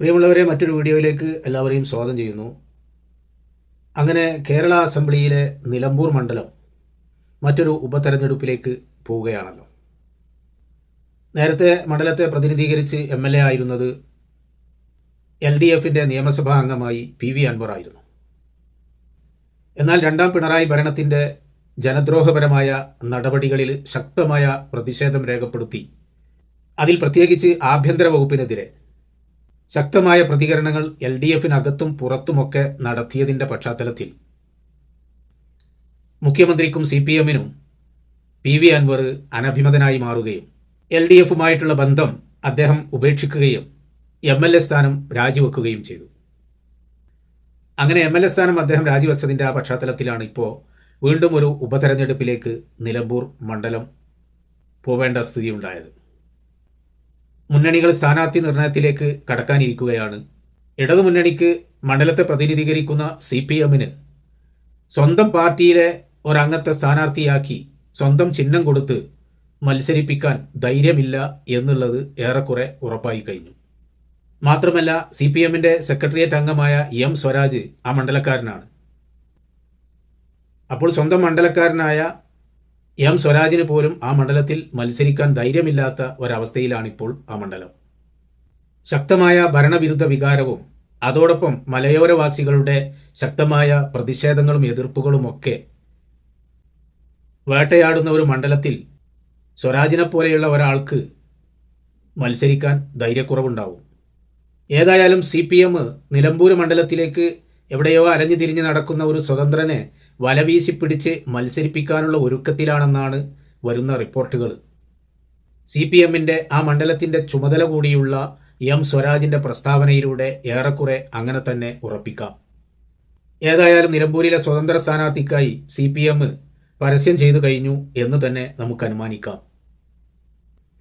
പ്രിയമുള്ളവരെ മറ്റൊരു വീഡിയോയിലേക്ക് എല്ലാവരെയും സ്വാഗതം ചെയ്യുന്നു. അങ്ങനെ കേരള അസംബ്ലിയിലെ നിലമ്പൂർ മണ്ഡലം മറ്റൊരു ഉപതെരഞ്ഞെടുപ്പിലേക്ക് പോവുകയാണല്ലോ. നേരത്തെ മണ്ഡലത്തെ പ്രതിനിധീകരിച്ച് എം എൽ എ ആയിരുന്നത് എൽ ഡി എഫിന്റെ നിയമസഭാ അംഗമായി പി വി അൻവർ ആയിരുന്നു. എന്നാൽ രണ്ടാം പിണറായി ഭരണത്തിന്റെ ജനദ്രോഹപരമായ നടപടികളിൽ ശക്തമായ പ്രതിഷേധം രേഖപ്പെടുത്തി അതിൽ പ്രത്യേകിച്ച് ആഭ്യന്തര വകുപ്പിനെതിരെ ശക്തമായ പ്രതികരണങ്ങൾ എൽ ഡി എഫിനകത്തും പുറത്തുമൊക്കെ നടത്തിയതിന്റെ പശ്ചാത്തലത്തിൽ മുഖ്യമന്ത്രിക്കും സി പി എമ്മിനും പി വി അൻവർ അനഭിമതനായി മാറുകയും എൽ ഡി എഫുമായിട്ടുള്ള ബന്ധം അദ്ദേഹം ഉപേക്ഷിക്കുകയും എം എൽ എ സ്ഥാനം രാജിവെക്കുകയും ചെയ്തു. അങ്ങനെ എം എൽ എ സ്ഥാനം അദ്ദേഹം രാജിവെച്ചതിന്റെ ആ പശ്ചാത്തലത്തിലാണ് ഇപ്പോൾ വീണ്ടും ഒരു ഉപതെരഞ്ഞെടുപ്പിലേക്ക് നിലമ്പൂർ മണ്ഡലം പോവേണ്ട സ്ഥിതി ഉണ്ടായത് മുന്നണികൾ സ്ഥാനാർത്ഥി നിർണയത്തിലേക്ക് കടക്കാനിരിക്കുകയാണ്. ഇടതുമുന്നണിക്ക് മണ്ഡലത്തെ പ്രതിനിധീകരിക്കുന്ന സി പി എമ്മിന് സ്വന്തം പാർട്ടിയിലെ ഒരംഗത്തെ സ്ഥാനാർത്ഥിയാക്കി സ്വന്തം ചിഹ്നം കൊടുത്ത് മത്സരിപ്പിക്കാൻ ധൈര്യമില്ല എന്നുള്ളത് ഏറെക്കുറെ ഉറപ്പായി കഴിഞ്ഞു. മാത്രമല്ല സി പി എമ്മിന്റെ സെക്രട്ടേറിയറ്റ് അംഗമായ എം സ്വരാജ് ആ മണ്ഡലക്കാരനാണ്. അപ്പോൾ സ്വന്തം മണ്ഡലക്കാരനായ എം സ്വരാജിന് പോലും ആ മണ്ഡലത്തിൽ മത്സരിക്കാൻ ധൈര്യമില്ലാത്ത ഒരവസ്ഥയിലാണിപ്പോൾ ആ മണ്ഡലം. ശക്തമായ ഭരണവിരുദ്ധ വികാരവും അതോടൊപ്പം മലയോരവാസികളുടെ ശക്തമായ പ്രതിഷേധങ്ങളും എതിർപ്പുകളുമൊക്കെ വേട്ടയാടുന്ന ഒരു മണ്ഡലത്തിൽ സ്വരാജിനെ പോലെയുള്ള ഒരാൾക്ക് മത്സരിക്കാൻ ധൈര്യക്കുറവുണ്ടാവും. ഏതായാലും സി പി എം നിലമ്പൂർ മണ്ഡലത്തിലേക്ക് എവിടെയോ അലഞ്ഞു തിരിഞ്ഞ് നടക്കുന്ന ഒരു സ്വതന്ത്രനെ വലവീശി പിടിച്ച് മത്സരിപ്പിക്കാനുള്ള ഒരുക്കത്തിലാണെന്നാണ് വരുന്ന റിപ്പോർട്ടുകൾ. സി പി എമ്മിന്റെ ആ മണ്ഡലത്തിന്റെ ചുമതല കൂടിയുള്ള എം സ്വരാജിന്റെ പ്രസ്താവനയിലൂടെ ഏറെക്കുറെ അങ്ങനെ തന്നെ ഉറപ്പിക്കാം. ഏതായാലും നിലമ്പൂരിലെ സ്വതന്ത്ര സ്ഥാനാർത്ഥിക്കായി സി പി എം പരസ്യം ചെയ്തു കഴിഞ്ഞു എന്ന് തന്നെ നമുക്ക് അനുമാനിക്കാം.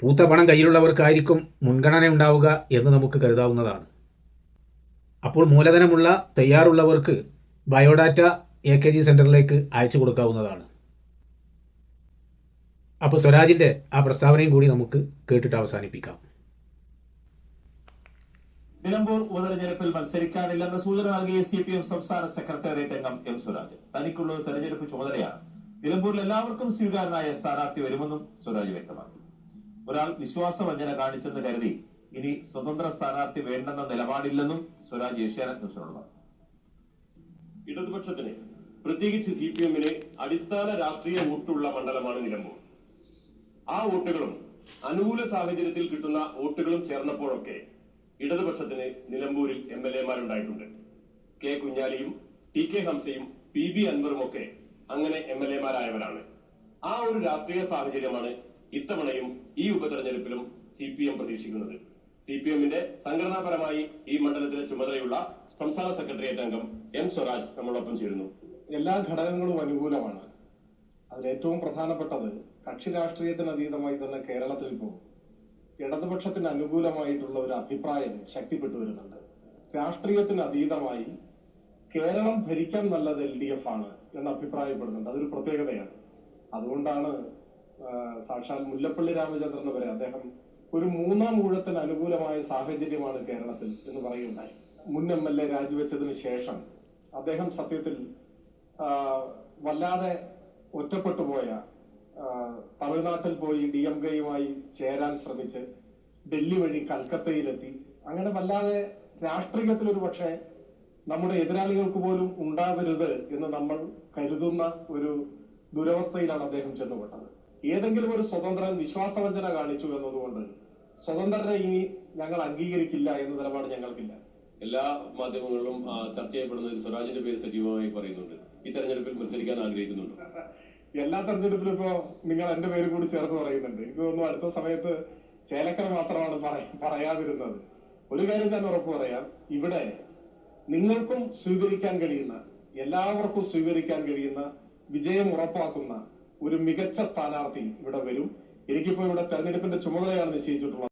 പൂത്ത പണം കയ്യിലുള്ളവർക്കായിരിക്കും മുൻഗണന ഉണ്ടാവുക എന്ന് നമുക്ക് കരുതാവുന്നതാണ്. അപ്പോൾ മൂലധനമുള്ള തയ്യാറുള്ളവർക്ക് ബയോഡാറ്റ എ കെ ജി സെന്ററിലേക്ക് അയച്ചു കൊടുക്കാവുന്നതാണ്. അപ്പോൾ സ്വരാജിന്റെ ആ പ്രസ്താവനയും കൂടി നമുക്ക് കേട്ടിട്ട് അവസാനിപ്പിക്കാം. നിലമ്പൂർ ഉപതെരഞ്ഞെടുപ്പിൽ മത്സരിക്കാനില്ലെന്ന സൂചന നൽകിയ സി പി എം സംസ്ഥാന സെക്രട്ടേറിയറ്റ് അംഗം എം സ്വരാജ്. തനിക്കുള്ളത് തെരഞ്ഞെടുപ്പ് ചുമതലയാണ്. നിലമ്പൂരിൽ എല്ലാവർക്കും സ്വീകാരനായ സ്ഥാനാർത്ഥി വരുമെന്നും സ്വരാജ് വ്യക്തമാക്കി. ഒരാൾ വിശ്വാസവഞ്ചന കാണിച്ചെന്ന് കരുതി ഇനി സ്വതന്ത്ര സ്ഥാനാർത്ഥി വേണ്ടെന്ന നിലപാടില്ലെന്നും സ്വരാജ് ഏഷ്യാനെറ്റ് പറഞ്ഞു. ഇടതുപക്ഷത്തിന് പ്രത്യേകിച്ച് സി പി എമ്മിന് അടിസ്ഥാന രാഷ്ട്രീയ വോട്ടുള്ള മണ്ഡലമാണ് നിലമ്പൂർ. ആ വോട്ടുകളും അനുകൂല സാഹചര്യത്തിൽ കിട്ടുന്ന വോട്ടുകളും ചേർന്നപ്പോഴൊക്കെ ഇടതുപക്ഷത്തിന് നിലമ്പൂരിൽ എം എൽ എമാരുണ്ടായിട്ടുണ്ട്. കെ കുഞ്ഞാലിയും ടി കെ ഹംസയും പി ബി അൻവറും ഒക്കെ അങ്ങനെ എം എൽ എമാരായവരാണ്. ആ ഒരു രാഷ്ട്രീയ സാഹചര്യമാണ് ഇത്തവണയും ഈ ഉപതെരഞ്ഞെടുപ്പിലും സി പി എം പ്രതീക്ഷിക്കുന്നത്. സി പി എമ്മിന്റെ സംഘടനാപരമായി ഈ മണ്ഡലത്തിലെ ചുമതലയുള്ള സംസ്ഥാന സെക്രട്ടേറിയറ്റ് അംഗം എം സ്വരാജ് നമ്മളോടൊപ്പം ചേരുന്നു. എല്ലാ ഘടകങ്ങളും അനുകൂലമാണ്. അതിൽ ഏറ്റവും പ്രധാനപ്പെട്ടത് കക്ഷി രാഷ്ട്രീയത്തിന് അതീതമായി തന്നെ കേരളത്തിൽ ഇപ്പോൾ ഇടതുപക്ഷത്തിന് അനുകൂലമായിട്ടുള്ള ഒരു അഭിപ്രായം ശക്തിപ്പെട്ടു വരുന്നുണ്ട്. രാഷ്ട്രീയത്തിന് അതീതമായി കേരളം ഭരിക്കാൻ നല്ലത് എൽ ഡി എഫ് ആണ് എന്ന് അഭിപ്രായപ്പെടുന്നുണ്ട്. അതൊരു പ്രത്യേകതയാണ്. അതുകൊണ്ടാണ് സാക്ഷാൽ മുല്ലപ്പള്ളി രാമചന്ദ്രൻ വരെ അദ്ദേഹം ഒരു മൂന്നാം ഊഴത്തിന് അനുകൂലമായ സാഹചര്യമാണ് കേരളത്തിൽ എന്ന് പറയുകയുണ്ടായി. മുൻ എം എൽ എ രാജിവെച്ചതിന് ശേഷം അദ്ദേഹം സത്യത്തിൽ വല്ലാതെ ഒറ്റപ്പെട്ടു പോയ തമിഴ്നാട്ടിൽ പോയി ഡി എം കെയുമായി ചേരാൻ ശ്രമിച്ച് ഡൽഹി വഴി കൽക്കത്തയിലെത്തി. അങ്ങനെ വല്ലാതെ രാഷ്ട്രീയത്തിൽ ഒരു പക്ഷേ നമ്മുടെ എതിരാളികൾക്ക് പോലും ഉണ്ടാവരുത് എന്ന് നമ്മൾ കരുതുന്ന ഒരു ദുരവസ്ഥയിലാണ് അദ്ദേഹം ചെന്നുപെട്ടത്. ഏതെങ്കിലും ഒരു സ്വതന്ത്രൻ വിശ്വാസവഞ്ചന കാണിച്ചു എന്നതുകൊണ്ട് സ്വതന്ത്രരെ ഇനി ഞങ്ങൾ അംഗീകരിക്കില്ല എന്ന നിലപാട് ഞങ്ങൾക്കില്ല. എല്ലാ മാധ്യമങ്ങളിലും ചർച്ച ചെയ്യപ്പെടുന്ന സ്വരാജിന്റെ പേര് സജീവമായി പറയുന്നുണ്ട്. ഈ തെരഞ്ഞെടുപ്പിൽ മത്സരിക്കാൻ ആഗ്രഹിക്കുന്നുണ്ട്? എല്ലാ തെരഞ്ഞെടുപ്പിലും ഇപ്പോ നിങ്ങൾ എന്റെ പേര് കൂടി ചേർത്ത് പറയുന്നുണ്ട്. എനിക്ക് തോന്നുന്നു അടുത്ത സമയത്ത് ചേലക്കര മാത്രമാണ് പറയ- പറയാതിരുന്നത്. ഒരു കാര്യം തന്നെ ഉറപ്പ് പറയാം. ഇവിടെ നിങ്ങൾക്കും സ്വീകരിക്കാൻ കഴിയുന്ന എല്ലാവർക്കും സ്വീകരിക്കാൻ കഴിയുന്ന വിജയം ഉറപ്പാക്കുന്ന ഒരു മികച്ച സ്ഥാനാർത്ഥി ഇവിടെ വരും. എനിക്കിപ്പോ ഇവിടെ തെരഞ്ഞെടുപ്പിന്റെ ചുമതലയാണ് നിശ്ചയിച്ചിട്ടുള്ളത്.